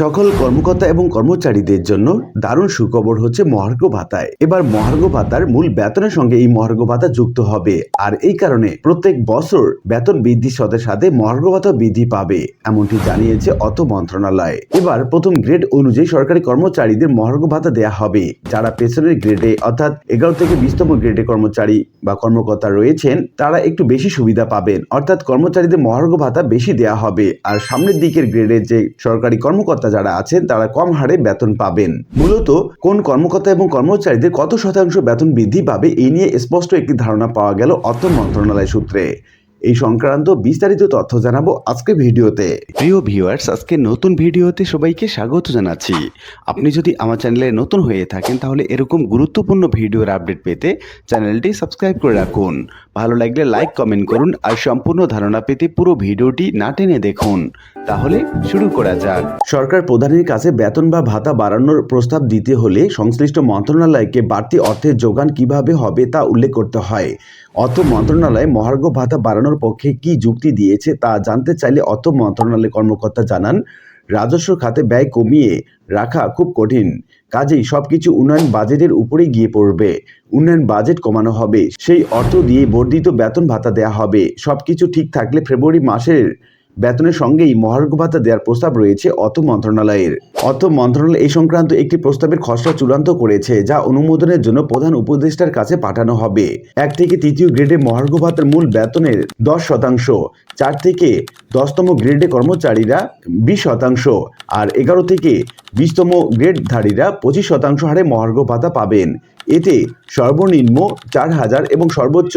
সকল কর্মকর্তা এবং কর্মচারীদের জন্য দারুণ সুখবর হচ্ছে মহার্ঘ ভাতায়। এবার মহার্ঘ ভাতার মূল বেতনের সঙ্গে এই মহার্ঘ ভাতা যুক্ত হবে। আর এই কারণে প্রত্যেক বছর বেতন বৃদ্ধির সাথে সাথে মহার্ঘ ভাতা বৃদ্ধি পাবে, এমনটি জানিয়েছে অর্থ মন্ত্রণালয়। এবার প্রথম গ্রেড অনুযায়ী সরকারি কর্মচারীদের মহার্ঘ ভাতা দেয়া হবে। যারা পেছনের গ্রেডে, অর্থাৎ এগারো থেকে বিশতম গ্রেডে কর্মচারী বা কর্মকর্তা রয়েছেন, তারা একটু বেশি সুবিধা পাবেন। অর্থাৎ কর্মচারীদের মহার্ঘ ভাতা বেশি দেয়া হবে। আর সামনের দিকের গ্রেডে যে সরকারি কর্মকর্তা যারা আছেন, তারা কম হারে বেতন পাবেন। মূলত কোন কর্মকর্তা এবং কর্মচারীদের কত শতাংশ বেতন বৃদ্ধি পাবে, এই নিয়ে স্পষ্ট একটি ধারণা পাওয়া গেল অর্থ মন্ত্রণালয় সূত্রে। এই সংক্রান্ত বিস্তারিত তথ্য জানাব আজকে ভিডিওতে। প্রিয় ভিউয়ার্স আজকে নতুন ভিডিওতে সবাইকে স্বাগত জানাচ্ছি। আপনি যদি আমার চ্যানেলে নতুন হয়ে থাকেন, তাহলে এরকম গুরুত্বপূর্ণ ভিডিওর আপডেট পেতে চ্যানেলটি সাবস্ক্রাইব করে রাখুন। ভালো লাগলে লাইক কমেন্ট করুন আর সম্পূর্ণ ধারণা পেতে পুরো ভিডিওটি না টেনে দেখুন। তাহলে শুরু করা যাক। সরকার প্রধানের কাছে বেতন বা ভাতা বাড়ানোর প্রস্তাব দিতে হলে সংশ্লিষ্ট মন্ত্রণালয়কে বাড়তি অর্থের যোগান কীভাবে হবে তা উল্লেখ করতে হয়। অর্থ মন্ত্রণালয় মহার্ঘ ভাতা বাড়ানোর পক্ষে কি যুক্তি দিয়েছে তা জানতে চাইলে অর্থ মন্ত্রণালয়ের কর্মকর্তা জানান, রাজস্ব খাতে ব্যয় কমিয়ে রাখা খুব কঠিন। কাজেই সবকিছু উন্নয়ন বাজেটের উপরেই গিয়ে পড়বে। উন্নয়ন বাজেট কমানো হবে। সেই অর্থ দিয়ে বর্ধিত বেতন ভাতা দেয়া হবে। সবকিছু ঠিক থাকলে ফেব্রুয়ারি মাসের বেতনের সঙ্গেই মহার্ঘ ভাতা দেওয়ার প্রস্তাব রয়েছে অর্থ মন্ত্রণালয়ের। অর্থ মন্ত্রণালয় এই সংক্রান্ত একটি প্রস্তাবের খসড়া চূড়ান্ত করেছে, যা অনুমোদনের জন্য প্রধান উপদেষ্টার কাছে পাঠানো হবে। এক থেকে তৃতীয় গ্রেডে মহার্ঘ ভাতার মূল বেতনের দশ শতাংশ, চার থেকে দশতম গ্রেডে কর্মচারীরা বিশ শতাংশ, আর এগারো থেকে বিশতম গ্রেডধারীরা পঁচিশ শতাংশ হারে মহার্ঘ ভাতা পাবেন। এতে সর্বনিম্ন চার হাজার এবং সর্বোচ্চ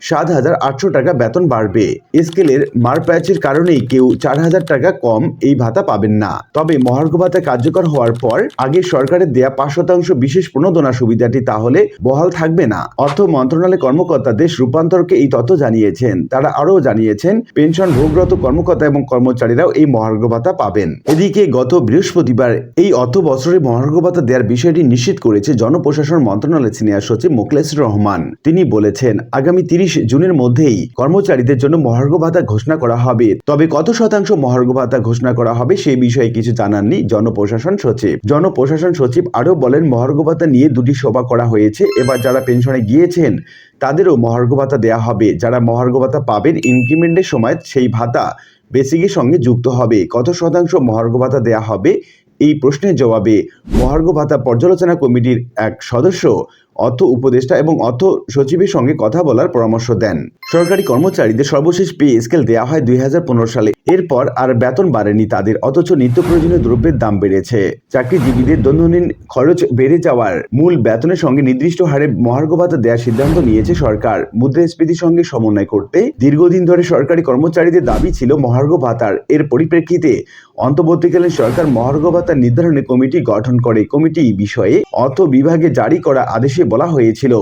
সাত হাজার আটশো টাকা বেতন বাড়বে। স্কেলের মারপ্যাচের কারণেই কেউ চার হাজার টাকা কম এই ভাতা পাবেন না। তবে মহার্ঘ ভাতা কার্যকর হওয়ার পর আগে সরকারের দেয়া পাঁচ শতাংশ বিশেষ প্রণোদনা সুবিধাটি তাহলে বহাল থাকবে না। অর্থ মন্ত্রণালয় কর্মকর্তা দেশ রূপান্তরকে এই তথ্য জানিয়েছেন। তারা আরও জানিয়েছেন, পেনশন ভোগরত কর্মকর্তা এবং কর্মচারীরাও এই মহার্ঘ ভাতা পাবেন। এদিকে গত বৃহস্পতিবার এই অর্থ বছরে মহার্ঘ ভাতা দেওয়ার বিষয়টি নিশ্চিত করেছে জনপ্রশাসন মন্ত্রণালয়ের সিনিয়র সচিব মোকলেসুর রহমান। তিনি বলেছেন, আগামী তিরিশ জুনের মধ্যেই কর্মচারীদের জন্য মহার্ঘ ভাতা ঘোষণা করা হবে। তবে কত শতাংশ মহার্ঘ ভাতা ঘোষণা করা হবে সেই বিষয়ে কিছু জানাননি জনপ্রশাসন সচিব। জনপ্রশাসন সচিব আরও বলেন, মহার্ঘ ভাতা নিয়ে দুটি সভা করা হয়েছে। এবার যারা পেনশনে গিয়েছেন, তাদেরও মহার্ঘ ভাতা দেওয়া হবে। যারা মহার্ঘ ভাতা পাবেন ইনক্রিমেন্টের সময় সেই ভাতা বেসিকের সঙ্গে যুক্ত হবে। কত শতাংশ মহার্ঘ ভাতা দেওয়া হবে? এই প্রশ্নের জবাবে মহার্ঘ ভাতা পর্যালোচনা কমিটির এক সদস্য অর্থ উপদেষ্টা এবং অর্থ সচিবের সঙ্গে কথা বলার পরামর্শ দেন। সরকারি কর্মচারীদের সর্বশেষ পে স্কেল দেওয়া হয় দুই হাজার পনেরো সালে। এরপর আর বেতন বাড়েনি তাদের, অথচ নিত্য প্রয়োজনীয় দ্রব্যের দাম বেড়েছে। চাকরিজীবীদের দৈনন্দিন খরচ বেড়ে যাওয়ার মূল বেতনের সঙ্গে নির্দিষ্ট হারে মহার্ঘ ভাতা দেওয়ার সিদ্ধান্ত নিয়েছে সরকার। মুদ্রাস্ফীতির সঙ্গে সমন্বয় করতে দীর্ঘদিন ধরে সরকারি কর্মচারীদের দাবি ছিল মহার্ঘ ভাতার এর পরিপ্রেক্ষিতে অন্তর্বর্তীকালীন সরকার মহার্ঘ ভাতা নির্ধারণে কমিটি গঠন করে। কমিটি বিষয়ে অর্থ বিভাগে জারি করা আদেশে বলা হয়েছিল।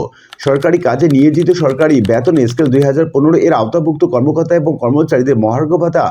সরকারি কাজে নিয়োজিত সরকারি বেতন স্কেল দুই হাজার পনেরো এর আওতাভুক্ত কর্মকর্তা এবং কর্মচারীদের মহার্ঘ ভাতা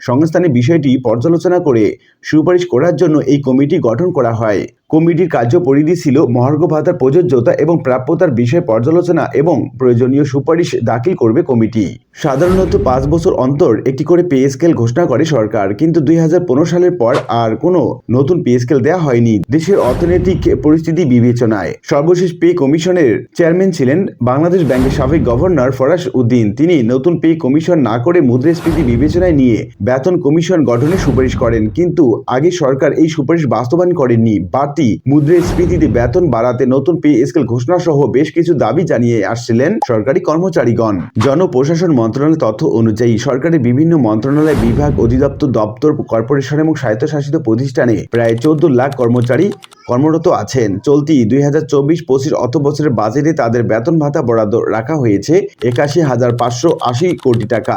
সংস্থানের বিষয়টি পর্যালোচনা করে সুপারিশ করার জন্য এই কমিটি গঠন করা হয়। কমিটির কার্য পরিধি ছিল মহার্ঘ ভাতার প্রযোজ্যতা এবং প্রাপ্যতার বিষয়ে পর্যালোচনা এবং প্রয়োজনীয় সুপারিশ দাখিল করবে কমিটি। সাধারণত পাঁচ বছর অন্তর একটি করে পে স্কেল ঘোষণা করে সরকার, কিন্তু দুই হাজার পনেরো সালের পর আর কোনো নতুন পে স্কেল দেওয়া হয়নি। দেশের অর্থনৈতিক পরিস্থিতি বিবেচনায়। সর্বশেষ পে কমিশনের চেয়ারম্যান ছিলেন বাংলাদেশ ব্যাংকের সাবেক গভর্নর ফরাস উদ্দিন। তিনি নতুন পে কমিশন না করে মুদ্রাস্ফীতি বিবেচনায় নিয়ে বেতন কমিশন গঠনের সুপারিশ করেন, কিন্তু আগে সরকার এই সুপারিশ বাস্তবায়ন করেননি। বাড়তি মুদ্রাস্ফীতিতে বেতন বাড়াতে নতুন পে স্কেল ঘোষণা সহ বেশ কিছু দাবি জানিয়ে আসছিলেন সরকারি কর্মচারীগণ। জনপ্রশাসন মন্ত্রণালয়ের তথ্য অনুযায়ী সরকারের বিভিন্ন মন্ত্রণালয় বিভাগ, অধিদপ্তর, দপ্তর, কর্পোরেশন এবং স্বায়ত্তশাসিত প্রতিষ্ঠানে প্রায় চোদ্দ লাখ কর্মচারী কর্মরত আছেন। চলতি দুই হাজার চব্বিশ পঁচিশ অর্থ বছরের বাজেটে তাদের বেতন ভাতা বরাদ্দ রাখা হয়েছে একাশি হাজার পাঁচশো আশি কোটি টাকা।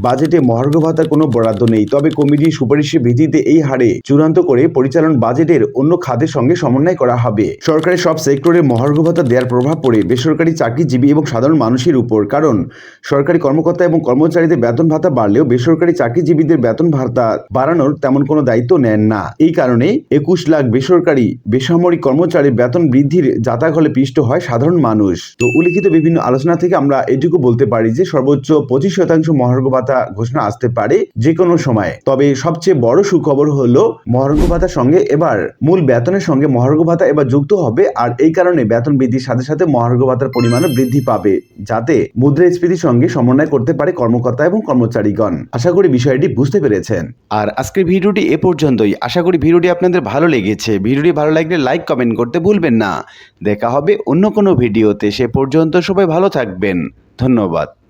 বাজেটে মহার্ঘ ভাতার কোনো বরাদ্দ নেই। তবে কমিটির সুপারিশের ভিত্তিতে এই হারে চূড়ান্ত করে পরিচালন বাজেটের অন্য খাতের সঙ্গে সমন্বয় করা হবে। সরকারের সব সেক্টরে মহার্ঘ ভাতা দেওয়ার প্রভাব পড়ে বেসরকারি চাকরিজীবী এবং সাধারণ মানুষের উপর। কারণ সরকারি কর্মকর্তা এবং কর্মচারীদের বেতন ভাতা বাড়লেও বেসরকারি চাকরিজীবীদের বেতন ভাতা বাড়ানোর তেমন কোনো দায়িত্ব নেন না। এই কারণে একুশ লাখ বেসরকারি বেসামরিক কর্মচারীর বেতন বৃদ্ধির যাতায়াত হলে পিষ্ট হয় সাধারণ মানুষ। তো উল্লিখিত বিভিন্ন আলোচনা থেকে আমরা এটুকু বলতে পারি যে সর্বোচ্চ পঁচিশ শতাংশ মহার্ঘ ভাতা ঘোষণা আসতে পারে যে কোনো সময়। তবে সবচেয়ে বড় সুখবর হলো মহার্ঘ ভাতার সঙ্গে এবার মূল বেতনের সঙ্গে মহার্ঘ ভাতা এবার যুক্ত হবে আর এই কারণে বেতন বৃদ্ধির সাথে সাথে মহার্ঘ ভাতার পরিমাণও বৃদ্ধি পাবে যাতে মুদ্রাস্ফীতির সঙ্গে সমন্বয় করতে পারে কর্মকর্তা এবং কর্মচারীগণ। আশা করি বিষয়টি বুঝতে পেরেছেন। আর আজকের ভিডিওটি এ পর্যন্তই। আশা করি ভিডিওটি আপনাদের ভালো লেগেছে। ভিডিওটি ভালো লাগলে লাইক কমেন্ট করতে ভুলবেন না। দেখা হবে অন্য কোনো ভিডিওতে সে পর্যন্ত সবাই ভালো থাকবেন। ধন্যবাদ।